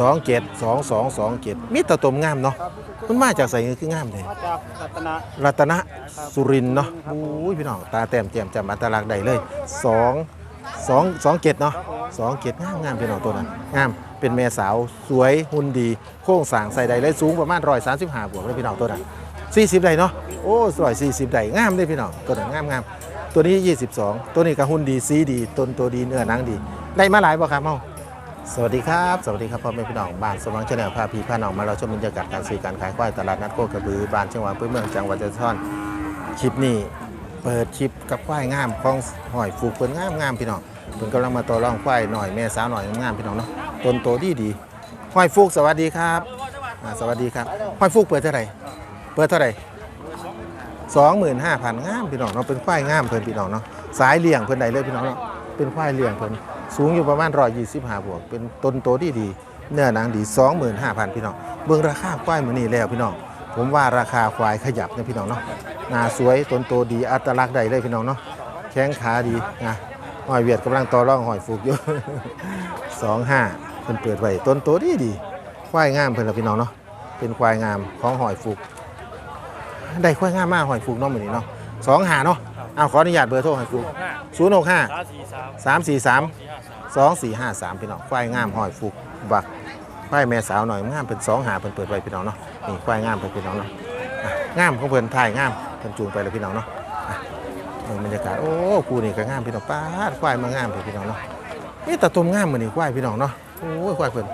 สองเจ็ดสองสองสองเจ็ดมีแตะตมงามเนาะมันมาจากใส่คืองามเลยมาจากรัตนะรัตนะสุรินทร์เนาะโอ้ยพี่น้องตาแต้มแจ่มจำอัตลักษณ์ได้เลยสองสองสองเจ็ดเนาะสองเจ็ดงามงามพี่น้องตัวนั้นงามเป็นแม่สาวสวยหุ่นดี โค้งสร้างใส่ได้เลยสูงประมาณร้อยสามสิบห้าบวกเลยพี่น้องตัวนั้นสี่สิบได้เนาะโอ้ร้อยสี่สิบได้งามเลยพี่น้องตัวนั้นงามงามตัวนี้ยี่สิบสองตัวนี้ก็หุ่นดีสีดีต้นตัวดีเนื้อหนังดี ได้มาหลายบ่ครับเมา สวัสดีครับ สวัสดีครับพ่อแม่พี่น้องบ้านสว่างชาแนลพาพี่พาน้องมาเราชมบรรยากาศการซื้อการขายควายตลาดนัดโคกระบือบ้านเชียงหวางพื้นเมืองจังหวัดจันทร์คลิปนี้เปิดคลิปกับควายงามของหอยฟูกเปิดงามงามพี่น้องเพิ่นกำลังมาต่อรองควายหน่อยแม่สาวหน่อยงามพี่น้องเนาะต้นโตดีดีหอยฟูกสวัสดีครับสวัสดีครับหอยฟูกเปิดเท่าไหร่เปิดเท่าไหร่สองหมื่นห้าพันงามพี่น้องเนาะเป็นควายงามเพิ่นพี่น้องเนาะสายเลี้ยงเพิ่นใดเลยพี่น้องเนาะเป็นควายเลี้ยงเพิ่น สูงอยู่ประมาณ125บวก เป็นต้นโตที่ดี เนื้อหนังดี 25,000 พี่น้อง เบิ่งราคาควายมือนี้แล้วพี่น้อง ผมว่าราคาควายขยับนะพี่น้องเนาะหน้าสวยต้นโตดี อัตลักษณ์ได้เลยพี่น้องเนาะ แข้งขาดีนะหอยเวียดกำลังต่อร่องหอยฟูกอยู่25เพิ่นเปิดไว้ต้นโตดีดี ควายงามเพิ่นละพี่น้องเนาะ เป็นควายงามของหอยฟูก ได้ควายงามมากหอยฟูกเนาะมือนี้เนาะ2หาเนาะ เอาขออนุญาตเบอร์โทรหอยฟูก 065สามสี่สาม343สองสี่ห้าสามพี่น้องควายงามหอยฟุกบักควายแม่สาวหน่อยงามเป็นสองหาเพิ่นเปิดไว้พี่น้องเนาะนี่ควายงามเพิ่นพี่น้องเนาะอะงามของเพิ่นถ่ายงามเพิ่นจูงไปเลยพี่น้องเนาะอะเบิ่งบรรยากาศโอ้คู่นี่ก็งามพี่น้องป้าดควายมางามเลยพี่น้องเนาะนี่ตะตุ่มงามมื้อนี้ควายพี่น้องเนาะโอ้ยควายเพิ่น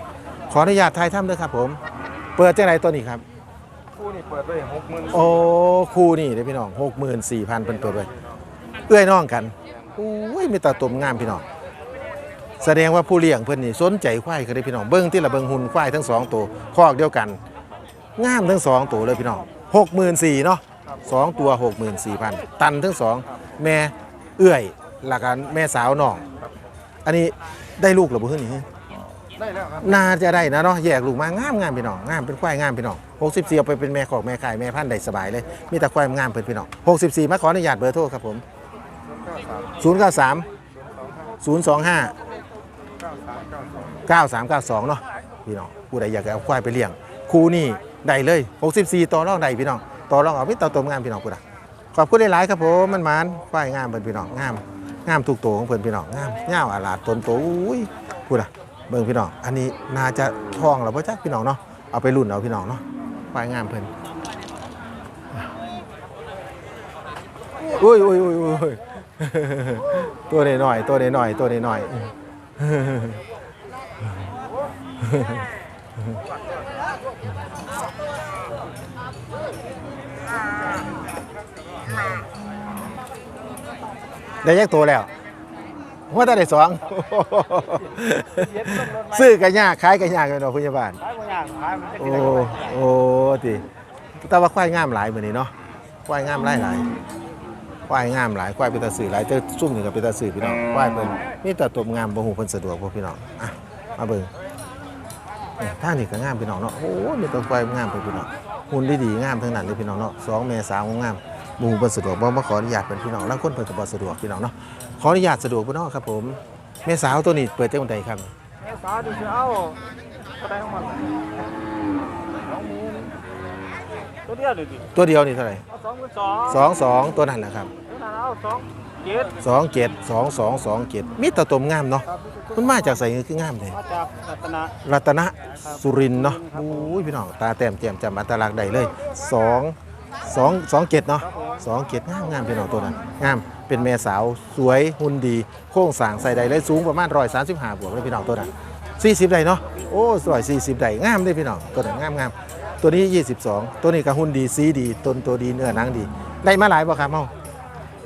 ขออนุญาตถ่ายทำด้วยครับผม เปิดจังไดตัวนี้ครับคู่นี่เปิดไปหกหมื่นโอ้คู่นี่เด้อพี่น้อง64,000เพิ่นเปิดไว้เอื้อยน้องกันโอ้ยมีตาตุ่มงามพี่น้องแสดงว่าผู้เลี้ยงเพิ่นนี่สนใจควายก็ได้พี่น้องเบิ้งที่ละเบิ้งหุ่นควายทั้งสองตัวคอกเดียวกันงามทั้งสองตัวเลยพี่น้องหกหมื่นสี่เนาะสองตัวหกหมื่นสี่พันตันทั้งสองแม่เอื้อยหลักกันแม่สาวน้อง อันนี้ได้ลูกหรือเปล่านี่ได้แล้วครับน่าจะได้นะเนาะแยกลูกมางามงามพี่น้องงามเป็นควายงามพี่น้องหกสิบสี่เอาไปเป็นแม่ขอกแม่ขายแม่พันธุ์ได้สบายเลยมีแต่ควายงามเพิ่นพี่น้องหกสิบสี่มาขออนุญาตเบอร์โทรครับผม เก้าสามศูนย์เก้าสามศูนย์สองห้าเก้าสามเก้าสอง9392เนาะพี่น้องผู้ใดอยากเอาควายไปเลี้ยงคู่นี่ได้เลย 64ต่อรองได้พี่น้องต่อรองเอาพี่ต่อตมงามพี่น้องกูนะขอบคุณหลายๆครับผมมันมันควายงามเพิ่นพี่น้องงามงามทุกตัวของเพิ่อนพี่น้องงามเงาอาลาดต้นโตอุ้ยพูดอะเบิ่งพี่น้องอันนี้น่าจะทองแล้วพ่อจักพี่น้องเนาะเอาไปรุ่นเอาพี่น้องเนาะควายงามเพิ่อนอุ้ยอุ้ยอุ้ยอุ้ย ตัวน้อยๆตัวน้อยๆตัวน้อยๆได้ยักตัวแล้วว่าแต่ได้สองซื้อกันยากขายกันยากเลยเนาะคุณยาบาลขายบางอย่างขายมันจะโอ้กินได้ก็ได้โอ้ติแต่ว่าควายงามหลายเหมือนนี้เนาะควายงามหลายหลาย ควายงามหลายควายเป็นตาสื่อหลายแต่ซุ่มนี่ก็เป็นตาสื่อพี่น้องควายเป็นมีแต่ตัวงามบ่ฮู้เพิ่นสะดวกบ่พี่น้องอะมาเบิ่งเนี่ยทางนี้ก็งามพี่น้องเนาะโอ้มีแต่ควายงามเพิ่นพี่น้องหุ่นดีๆงามทั้งนั้นเลยพี่น้องเนาะสองแม่สาวงามบ่ฮู้เพิ่นสะดวกบ่มาขออนุญาตเป็นพี่น้องแล้วคนเพิ่นก็บ่สะดวกพี่น้องเนาะขออนุญาตสะดวกพี่น้องครับผมแม่สาวตัวนี้เปิดจังไดครับแม่สาวดูสิเอาก็ได้ของมันสองหมื่นตัวเดียวเลยดิตัวเดียวนี่เท่าไหร่เอาสองหมื่นสองสองสองตัวนั้นแหละครับตัวนั้นเอา สองเจ็ดสองเจ็ดสองสองสองเจ็ดมีแตะตมงามเนาะครับมันมาจากใส่คืองามเลยมาจากรัตนะรัตนะสุรินทร์เนาะโอ้ยพี่น้องตาแต้มแจ่มจำอัตลักษณ์ได้เลยสองสองสองเจ็ดเนาะสองเจ็ดงามงามพี่น้องตัวนั้นงามเป็นแม่สาวสวยหุ่นดี โค้งสร้างใส่ได้เลยสูงประมาณร้อยสามสิบห้าบวกเลยพี่น้องตัวนั้นสี่สิบได้เนาะโอ้สวยสี่สิบได้งามเลยพี่น้องตัวนั้นงามงามตัวนี้ยี่สิบสองตัวนี้ก็หุ่นดีสีดีต้นตัวดีเนื้อหนังดี ได้มาหลายบ่ครับเมาแ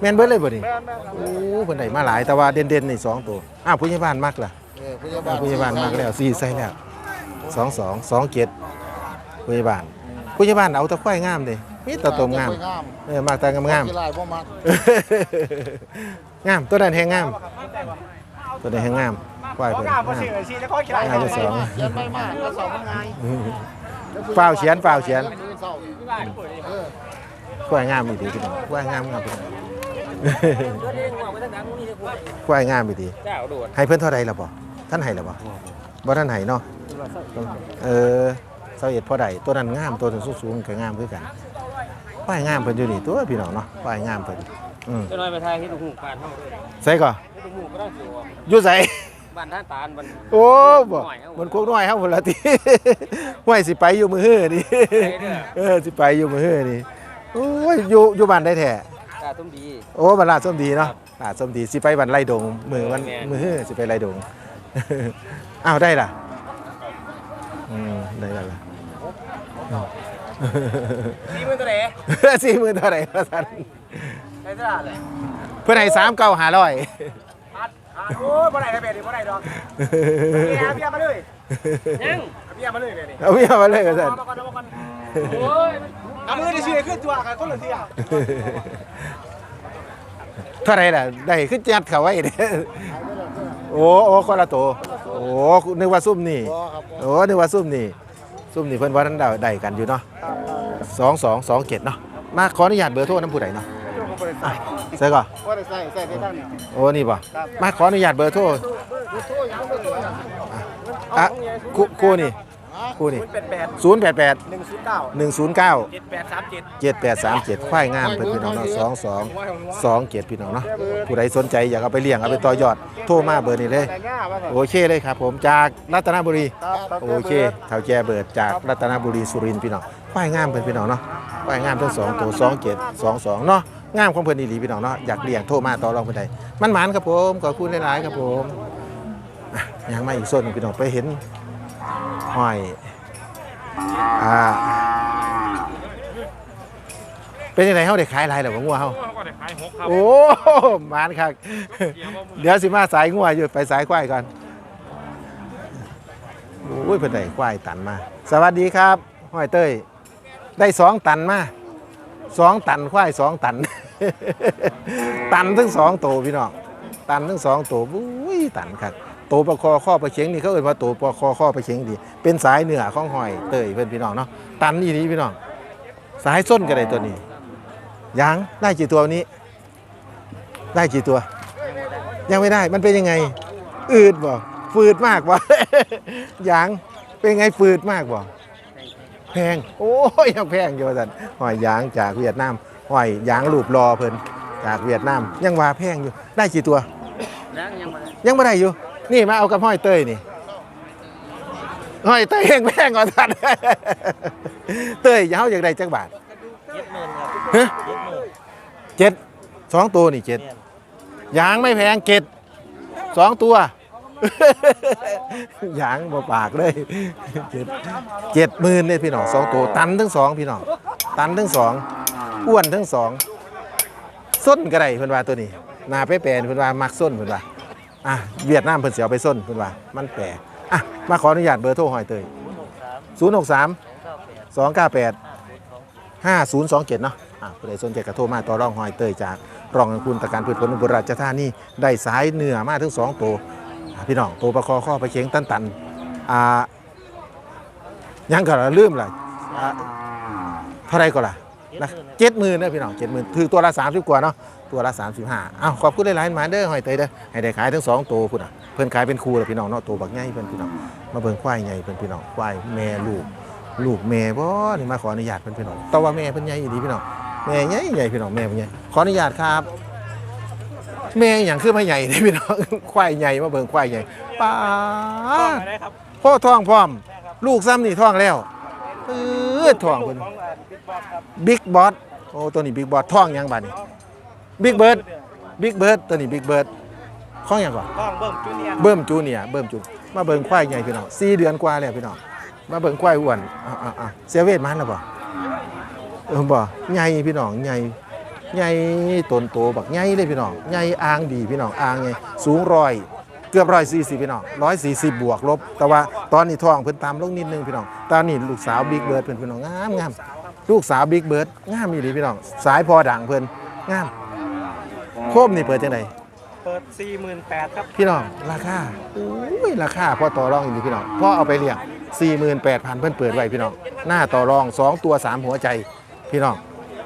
ม่นเบิดเลยบ่นี่แม่นแม่นครับโอ้เพิ่นได้มาหลายแต่ว่าเด่นๆนี่สองตัวอ้าวผู้ใหญ่บ้านมักล่ะเออพยาอ้าบาวลผู้ใหญ่บ้านมักแล้วสี่ใส่แล้วสองสองสองเจ็ดผู้ใหญ่บ้านผู้ใหญ่บ้านเอาแตะควายงามเด้มีแตะตมงามเออมากแต่งามงาม กีฬาบ่มักงามตัวนั้นแหงงาม ตัวนั้นแหงงามควายเพิ่นงาม งามสิเลยสิจะค่อยขายงามที่สองเขียนไม่มากก็สองมันไงเปล่าเขียนเปล่าเขียนที่บ้านเปิดเออ ควายงามอีดีพี่น้องควายงามงามพี่น้อง ควายงามอีดีเจ้าโดดให้เพิ่นเท่าใดล่ะบ่ท่านให้ล่ะบ่บ่ท่านให้เนาะตัวละเออเสาเอ็ดพอได้ตัวนั้นงามตัวนั้นสูงๆก็งามคือกันป้ายงามเพิ่นอยู่นี่ตัวพี่น้องเนาะป้ายงามเพิ่นอืมจะน้อยไปทายที่ลูกหูบ้านเฮาด้วยใส่ก่อที่ลูกหูก็ได้สิว่าอยู่ใส่บ้านท่าตาลมันโอ้บ่มันพวกน้อยเฮาพุ่นละติห้วยสิไปอยู่มื้อฮื้อนี่เออสิไปอยู่มื้อฮื้อนี่โอ้ยอยู่อยู่บ้านได้แท้ กาตุ้มดี โอ้บ้านลาดส้มดีเนาะลาดส้มดีสิไปบ้านไร่ดงมื้อวันแม่น มื้อฮื้อสิไปไร่ดง อ้าวได้ล่ะอืมได้แล้วล่ะนี่มันตัวไหนสี่หมื่นเท่าไหร่พระสันในตลาดเลยเพื่อนให้สามเก้าหาร้อยพัดพัดโอ้ยบ่ได้ได้แบบนี้บ่ได้ดอกนี่เอาเบียร์มาเลยยังเอาเบียร์มาเลยเนี่ยนี่เอาเมียมาเลยพระสัน เอามาก่อนเอามาก่อนโอ้ยเอามือได้ชื่อขึ้นตัวกันคนละเสียเท่าไหร่ล่ะ ได้ขึ้นจัดเขาไว้เด้อโอ้โอ้คนละตัวโอ้นึกว่าซุ่มนี่ โอ้นึกว่าซุ่มนี่ซุ่มนี่เพิ่นว่าท่านได้ได้กันอยู่เนาะสองสองสองเจ็ดเนาะมาขออนุญาตเบอร์โทรน้ำผู้ใดเนาะอะใส่ก่อนว่าได้ใส่ใส่ได้ทั้งนี้โอ้นี่ป่ะมาขออนุญาตเบอร์โทรอะคู่คู่นี่ คู่นี่เป็นแปดศูนย์แปดแปดหนึ่งศูนย์เก้าหนึ่งศูนย์เก้าเจ็ดแปดสามเจ็ดเจ็ดแปดสามเจ็ดควายงามเพื่อนพี่น้องเนาะสองสองสองเจ็ดพี่น้องเนาะผู้ใดสนใจอยากเอาไปเลี้ยงเอาไปต่อยอดโทรมาเบอร์นี้เลยแต่ง่าว่าโอเคเลยครับผมจากรัตนบุรีครับโอเคเท่าแก่เบิดจากรัตนบุรีสุรินทร์พี่น้องควายงามเพื่อนพี่น้องเนาะควายงามทั้งสองตัวสองเจ็ดสองสองเนาะงามของเพื่อนอีหลีพี่น้องเนาะอยากเลี้ยงโทรมาต่อรองเพื่อนใดมันหมานครับผมขอบคุณหลายๆครับผมอะยังไม่อีกโซนหนึ่งพี่น้องไปเห็น ห้อยอ่าเป็นยังไงเขาได้ขายอะไรหรอวะงัวเขาก็ได้ขายหกครับโอ้หมานครับเดี๋ยวสิมาสายงัวอยู่ไปสายควายก่อนโอ้ยเพิ่นได้ควายตันมา สวัสดีครับห้อยเต้ยได้สองตันมาสองตันควายสองตัน ตันทั้งสองโตวพี่น้องตันทั้งสองโตวอุ้ยตันครับ โตวประคอข้อประเชงนี่เขาเอ่ยว่าโตวประคอข้อประเชงดีเป็นสายเหนือของหอยเต้ยเพื่อนพี่น้องเนาะตันนี่นี่พี่น้องสายส้นก็ได้ตัวนี้ยังได้กี่ตัววันนี้ ได้กี่ตัว ยังไม่ได้มันเป็นยังไง อืดบ่ฝืดมากบ่ยังเป็นไงฝืดมากบ่แพงโอ้ยยังแพงอยู่สันหอยยางจากเวียดนามหอยยางรูปรอเพิ่นจากเวียดนามยังว่าแพงอยู่ได้กี่ตัวยังยังมายังไม่ได้อยู่ นี่มาเอากับห้อยเต้ยนี่ห้อยเต้ยแพงแพงกว่าสันเต้ยอยาวอยากได้จักบาทเจ็ดหมื่นครับฮะเจ็ดหมื่นเจ็ดสองตัวนี่เจ็ดยางไม่แพงเจ็ดสองตัวยางบ่ปากเลยเจ็ดเจ็ดหมื่นเนี่ยพี่น้องสองตัวตันทั้งสองพี่น้องตันทั้งสองอ้วนทั้งสองส้นกระไรเพิ่นว่าตัวนี้หนาเป๊ะๆเพิ่นว่ามักส้นเพิ่นว่า อะเวียดนามเพิ่นสิเอาไปส้นเพิ่นว่ามันแปลกอะมาขออนุญาตเบอร์โทรหอยเตยศูนย์หกสามสองเก้าแปด5027เนาะอ่าผู้ใดสนใจกระโทรมาต่อรองหอยเตยจากรองคุณตะการพืชผลอุบลราชธานีได้สายเหนือมาถึง2ตัวอ่าพี่น้องตัวประคอข้อประเชงตันตันอ่ายังก็ลืมล่ะอ่าเท่าไรก็ล่ะ เจ็ดหมื่นนะพี่น้องเจ็ดหมื่นคือตัวละ30กว่าเนาะตัวละ35อ้าวขอบคุณหลายๆหมาเด้อหอยเตยเด้อให้ได้ขายทั้งสองตัวพุ่นอะเพิ่นขายเป็นคู่แล้วพี่น้องเนาะตัวบักใหญ่เพิ่นพี่น้องมาเบิ่งควายใหญ่เพิ่นพี่น้องควายแม่ลูกลูกแม่บ่นี่มาขออนุญาตเพิ่นพี่น้องแต่ว่าแม่เพิ่นใหญ่อีหลีพี่น้องแม่ใหญ่ใหญ่พี่น้องแม่เพิ่นใหญ่ขออนุญาตครับแม่หยังคือมาใหญ่นี่พี่น้องควายใหญ่มาเบิ่งควายใหญ่ป้าดได้ครับพ่อท้องพร้อม ลูกซ้ำนี่ท้องแล้วเอ อท้องเพิ่นของบิ๊กบอสครับบิ๊กบอสโอ้ตัวนี้บิ๊กบอสท้องหยังบัดนี้บิ๊กเบิร์ดบิ๊กเบิร์ดตัวนี้บิ๊กเบิร์ดท้องหยังก่อนต้องเบิ่มจูเนียร์เบิ่มจูเนียร์เบิ่มจูมาเบิ่งควายใหญ่พี่น้อง4เดือนกว่าแล้วพี่น้องมาเบิ่งควายอ้วนอ่าๆๆเสียเวทมันแล้วบ่เออบ่ใหญ่พี่น้องใหญ่ใหญ่ต้นโตบักใหญ่เลยพี่น้องใหญ่อ่างดีพี่น้องอ่างใหญ่สูงร้อย เกือบร้อยสี่สิบพี่น้องร้อยสี่สิบบวกลบ แต่ว่าตอนนี้ท้องเพิ่นตามลงนิดนึงพี่น้องตอนนี้ลูกสาวบิ๊กเบิร์ดเพิ่นพี่น้องงามงามลูกสาวบิ๊กเบิร์ดงามอีหลีพี่น้องสายพอดังเพิ่นงามโคมนี่เปิดจังไดเปิดสี่หมื่นแปดครับพี่น้องราคาอุ้ยราคาพอต่อรองอยู่พี่น้องพอเอาไปเลี้ยง48,000เพิ่นเปิดไว้พี่น้องหน้าต่อรอง 2 ตัว 3 หัวใจพี่น้อง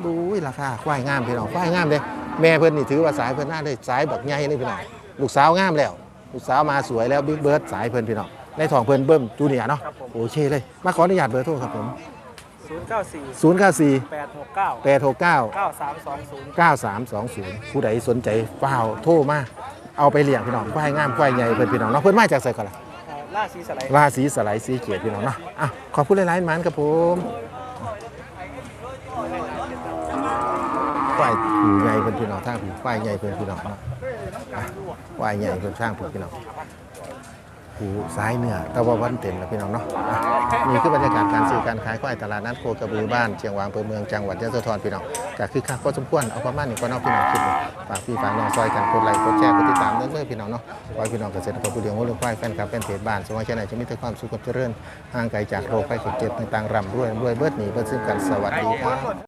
อุ้ยราคาควายงามพี่น้องควายงามเด้แม่เพิ่นนี่ถือว่าสายเพิ่นหน้าเลยสายบักใหญ่เลยพี่น้องลูกสาวงามแล้ว ลูกสาวมาสวยแล้วบิ๊กเบิร์ดสายเพิ่นพี่น้องในท้องเพิ่นเบิ่มจูเนียร์เนาะครับผม โอเคเลย มาขออนุญาตเบอร์โทรครับผม ศูนย์เก้าสี่094 แปดหกเก้า869 เก้าสามสองศูนย์9320 ผู้ใดสนใจฝ้าวโทรมาเอาไปเลี้ยงพี่น้องควายงามควายใหญ่เพิ่นพี่น้องเนาะเพิ่นมาจากไสก่อนล่ะ ล่าสีสไลด์ราศีสไลด์สีเกียรติพี่น้องเนาะอะขอบคุณหลายๆมันครับผมควายผูใหญ่เพิ่นพี่น้องทางผูควายใหญ่เพิ่นพี่น้องเนาะอะค วายใหญ่เพิ่นทางผูพี่น้องผูซ้ายเนื้อแต่ว่าวันเต็มแล้วพี่น้องเนาะอะนี่คือบรรยากาศการซื้อการขายควายตลาดนัดโคกระบือบ้านเชียงวางอำเภอเมืองจังหวัดยะโสธรพี่น้องก็คือค่าก็สมควรเอาประมาณนี้ก็นอกพี่น้องคิดเลยฝากพี่ฝากน้องซอยกันกดไลค์กดแชร์กดติดตามเรื่อยๆพี่น้องเนาะขอให้พี่น้องเกษตรกรผู้เลี้ยงวัวเลี้ยงควายแฟนคลับแฟนเพจบ้านสมัยเช่นไหนจะมีแต่ความสุขความเจริญห่างไกลจากโรคภัยไข้เจ็บต่างๆร่ำรวยรวยเบิดหนีเบิดซึ่งกันสวัสดีครับ